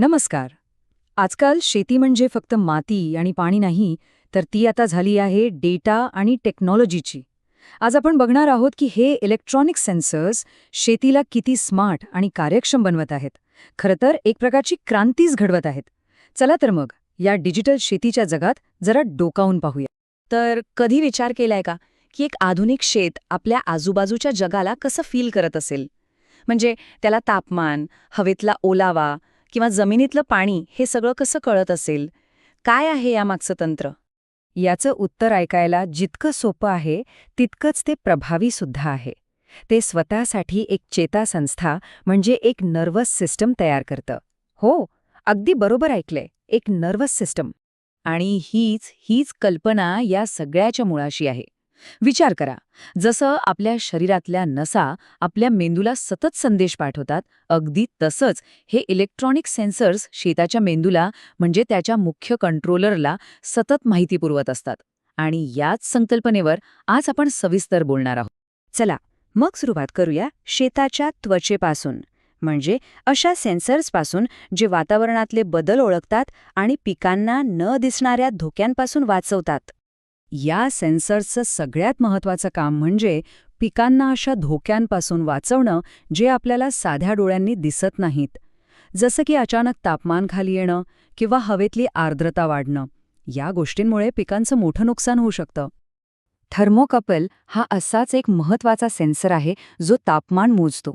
नमस्कार. आजकाल शेती म्हणजे फक्त माती आणि पाणी नाही तर ती आता झाली आहे डेटा आणि टेक्नॉलॉजीची. आज आपण बघणार आहोत की हे इलेक्ट्रॉनिक सेन्सर्स शेतीला किती स्मार्ट आणि कार्यक्षम बनवत आहेत. खरं तर एक प्रकारची क्रांतीच घडवत आहेत. चला तर मग या डिजिटल शेतीच्या जगात जरा डोकावून पाहूया. तर कधी विचार केलाय का की एक आधुनिक शेत आपल्या आजूबाजूच्या जगाला कसं फील करत असेल? म्हणजे त्याला तापमान हवेतला ओलावा किंवा जमिनीतलं पाणी हे सगळं कसं कळत असेल? काय आहे यामागचं तंत्र? याचं उत्तर ऐकायला जितकं सोपं आहे तितकंच ते प्रभावी सुद्धा आहे. ते स्वतःसाठी एक चेतासंस्था म्हणजे एक नर्वस सिस्टम तयार करतं. हो अगदी बरोबर ऐकलंय एक नर्वस सिस्टम. आणि हीच हीच कल्पना या सगळ्याच्या मुळाशी आहे. विचार करा. जसं आपल्या शरीरातल्या नसा आपल्या मेंदूला सतत संदेश पाठवतात अगदी तसंच हे इलेक्ट्रॉनिक सेन्सर्स शेताच्या मेंदूला म्हणजे त्याच्या मुख्य कंट्रोलरला सतत माहिती पुरवत असतात. आणि याच संकल्पनेवर आज आपण सविस्तर बोलणार आहोत. चला मग सुरुवात करूया शेताच्या त्वचेपासून. म्हणजे अशा सेन्सर्सपासून जे वातावरणातले बदल ओळखतात आणि पिकांना न दिसणाऱ्या धोक्यांपासून वाचवतात. या सेन्सर्सचं सगळ्यात महत्त्वाचं काम म्हणजे पिकांना अशा धोक्यांपासून वाचवणं जे आपल्याला साध्या डोळ्यांनी दिसत नाहीत. जसं की अचानक तापमान खाली येणं किंवा हवेतली आर्द्रता वाढणं. या गोष्टींमुळे पिकांचं मोठं नुकसान होऊ शकतं. थर्मोकपल हा असाच एक महत्त्वाचा सेन्सर आहे जो तापमान मोजतो.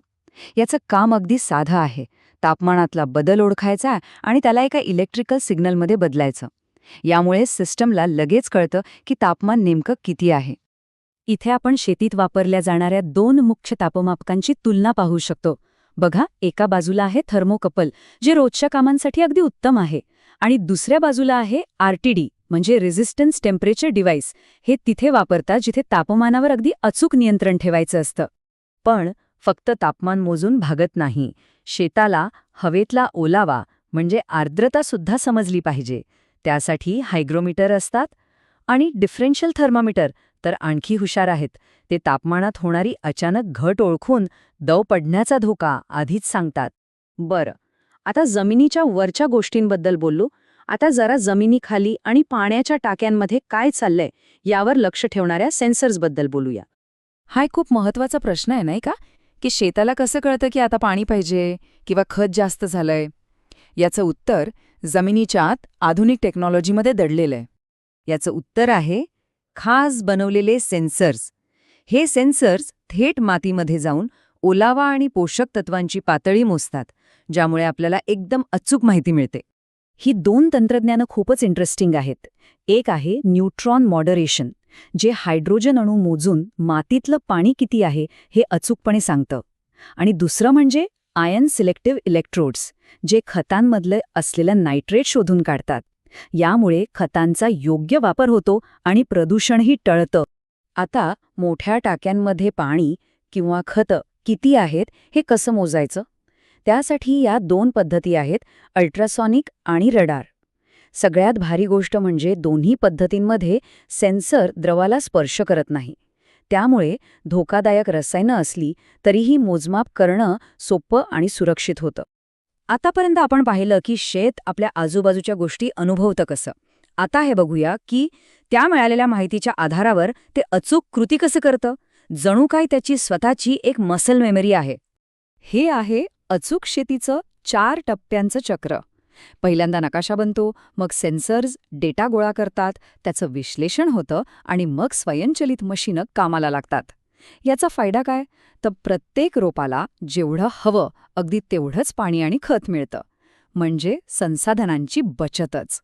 याचं काम अगदी साधं आहे. तापमानातला बदल ओळखायचा आणि त्याला एका इलेक्ट्रिकल सिग्नलमध्ये बदलायचं. यामुळे सिस्टमला लगेच कळतं की तापमान नेमकं किती आहे. इथे आपण शेतीत वापरल्या जाणाऱ्या दोन मुख्य तापमापकांची तुलना पाहू शकतो. बघा एका बाजूला आहे थर्मोकपल जे रोजच्या कामांसाठी अगदी उत्तम आहे आणि दुसऱ्या बाजूला आहे आरटीडी म्हणजे रेझिस्टन्स टेम्परेचर डिव्हाइस हे तिथे वापरतात जिथे तापमानावर अगदी अचूक नियंत्रण ठेवायचं असतं. पण फक्त तापमान मोजून भागत नाही. शेताला हवेतला ओलावा म्हणजे आर्द्रता सुद्धा समजली पाहिजे. त्यासाठी हायग्रोमीटर असतात आणि डिफरेन्शियल थर्मामीटर तर आणखी हुशार आहेत. ते तापमानात होणारी अचानक घट ओळखून दव पडण्याचा धोका आधीच सांगतात. बरं आता जमिनीच्या वरच्या गोष्टींबद्दल बोललो. आता जरा जमिनीखाली आणि पाण्याच्या टाक्यांमध्ये काय चाललंय यावर लक्ष ठेवणाऱ्या सेन्सर्सबद्दल बोलूया. हा एक खूप महत्त्वाचा प्रश्न आहे नाही का? की शेताला कसं कळतं की आता पाणी पाहिजे किंवा खत जास्त झालंय? याचं उत्तर जमिनीच्या आत आधुनिक टेक्नॉलॉजीमध्ये दडलेलं आहे याचं उत्तर आहे खास बनवलेले सेन्सर्स. हे सेन्सर्स थेट मातीमध्ये जाऊन ओलावा आणि पोषक तत्वांची पातळी मोजतात ज्यामुळे आपल्याला एकदम अचूक माहिती मिळते. ही दोन तंत्रज्ञानं खूपच इंटरेस्टिंग आहेत. एक आहे न्यूट्रॉन मॉडरेशन जे हायड्रोजन अणू मोजून मातीतलं पाणी किती आहे हे अचूकपणे सांगतं. आणि दुसरं म्हणजे आयन सिलेक्टिव्ह इलेक्ट्रोड्स जे खतांमधलं असलेलं नायट्रेट शोधून काढतात. यामुळे खतांचा योग्य वापर होतो आणि प्रदूषणही टळतं. आता मोठ्या टाक्यांमध्ये पाणी किंवा खतं किती आहेत हे कसं मोजायचं? त्यासाठी या दोन पद्धती आहेत अल्ट्रासॉनिक आणि रडार. सगळ्यात भारी गोष्ट म्हणजे दोन्ही पद्धतींमध्ये सेन्सर द्रवाला स्पर्श करत नाही. त्यामुळे धोकादायक रसायनं असली तरीही मोजमाप करणं सोपं आणि सुरक्षित होतं. आतापर्यंत आपण पाहिलं की शेत आपल्या आजूबाजूच्या गोष्टी अनुभवतं कसं. आता हे बघूया की त्या मिळालेल्या माहितीच्या आधारावर ते अचूक कृती कसं करतं? जणू काय त्याची स्वतःची एक मसल मेमरी आहे. हे आहे अचूक शेतीचं चार टप्प्यांचं चक्र. पहिल्यांदा नकाशा बनतो मग सेन्सर्स डेटा गोळा करतात त्याचं विश्लेषण होतं आणि मग स्वयंचलित मशीनं कामाला लागतात. याचा फायदा काय? तर प्रत्येक रोपाला जेवढं हवं अगदी तेवढंच पाणी आणि खत मिळतं. म्हणजे संसाधनांची बचतच.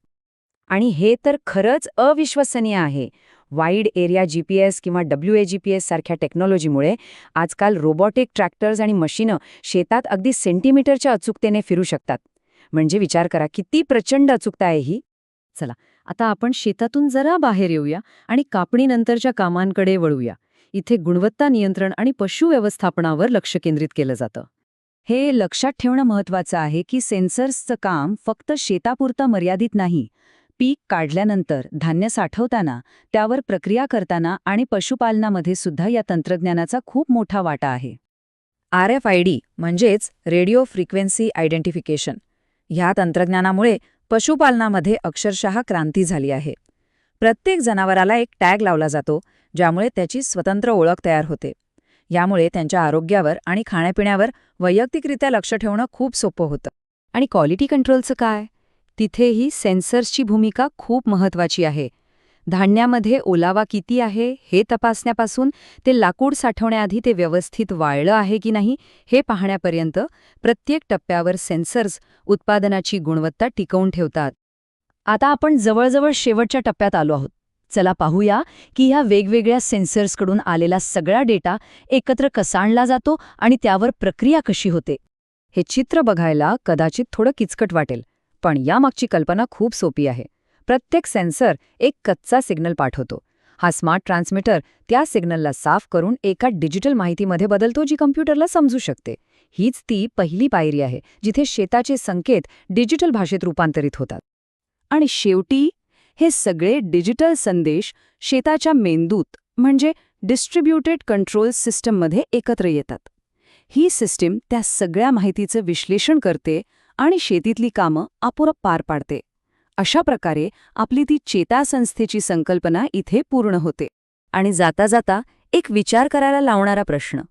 आणि हे तर खरंच अविश्वसनीय आहे. वाईड एरिया जीपीएस किंवा डब्ल्यू ए जीपीएस सारख्या टेक्नॉलॉजीमुळे आजकाल रोबोटिक ट्रॅक्टर्स आणि मशीनं शेतात अगदी सेंटीमीटरच्या अचूकतेने फिरू शकतात. म्हणजे विचार करा किती प्रचंड अचूकता आहे ही. चला आता आपण शेतातून जरा बाहेर येऊया आणि कापणीनंतरच्या कामांकडे वळूया. इथे गुणवत्ता नियंत्रण आणि पशु व्यवस्थापनावर लक्ष केंद्रित केलं जातं. हे लक्षात ठेवणं महत्वाचं आहे की सेन्सर्सचं काम फक्त शेतापुरतं मर्यादित नाही. पीक काढल्यानंतर धान्य साठवताना त्यावर प्रक्रिया करताना आणि पशुपालनामध्ये सुद्धा या तंत्रज्ञानाचा खूप मोठा वाटा आहे. आर एफ आय डी म्हणजेच रेडिओ फ्रिक्वेन्सी आयडेंटिफिकेशन. ह्या तंत्रज्ञानामुळे पशुपालनामध्ये अक्षरशः क्रांती झाली आहे. प्रत्येक जनावराला एक टॅग लावला जातो ज्यामुळे त्याची स्वतंत्र ओळख तयार होते. यामुळे त्यांच्या आरोग्यावर आणि खाण्यापिण्यावर वैयक्तिकरित्या लक्ष ठेवणं खूप सोपं होतं. आणि क्वालिटी कंट्रोलचं काय? तिथेही सेन्सर्सची भूमिका खूप महत्वाची आहे. धान्यामध्ये ओलावा किती आहे हे तपासण्यापासून ते लाकूड साठवण्याआधी ते व्यवस्थित वाळलं आहे की नाही हे पाहण्यापर्यंत प्रत्येक टप्प्यावर सेन्सर्स उत्पादनाची गुणवत्ता टिकवून ठेवतात. आता आपण जवळजवळ शेवटच्या टप्प्यात आलो आहोत. चला पाहूया की ह्या वेगवेगळ्या सेन्सर्सकडून आलेला सगळा डेटा एकत्र कसा आणला जातो आणि त्यावर प्रक्रिया कशी होते. हे चित्र बघायला कदाचित थोडं किचकट वाटेल पण यामागची कल्पना खूप सोपी आहे. प्रत्येक सेन्सर एक कच्चा सिग्नल पाठवतो. हा स्मार्ट ट्रान्समीटर त्या सिग्नलला साफ करून एका डिजिटल माहितीमध्ये बदलतो जी कम्प्युटरला समजू शकते. हीच ती पहिली पायरी आहे जिथे शेताचे संकेत डिजिटल भाषेत रूपांतरित होतात. आणि शेवटी हे सगळे डिजिटल संदेश शेताच्या मेंदूत म्हणजे डिस्ट्रीब्युटेड कंट्रोल सिस्टममध्ये एकत्र येतात. ही सिस्टीम त्या सगळ्या माहितीचं विश्लेषण करते आणि शेतीतली कामं आपोआप पार पाडते. अशा प्रकारे आपली ती चेतासंस्थेची संकल्पना इथे पूर्ण होते. आणि जाता जाता एक विचार करायला लावणारा प्रश्न.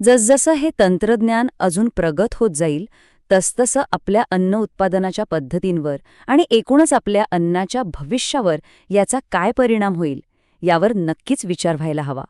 जसजसं हे तंत्रज्ञान अजून प्रगत होत जाईल तसतसं आपल्या अन्न उत्पादनाच्या पद्धतींवर आणि एकूणच आपल्या अन्नाच्या भविष्यावर याचा काय परिणाम होईल यावर नक्कीच विचार व्हायला हवा.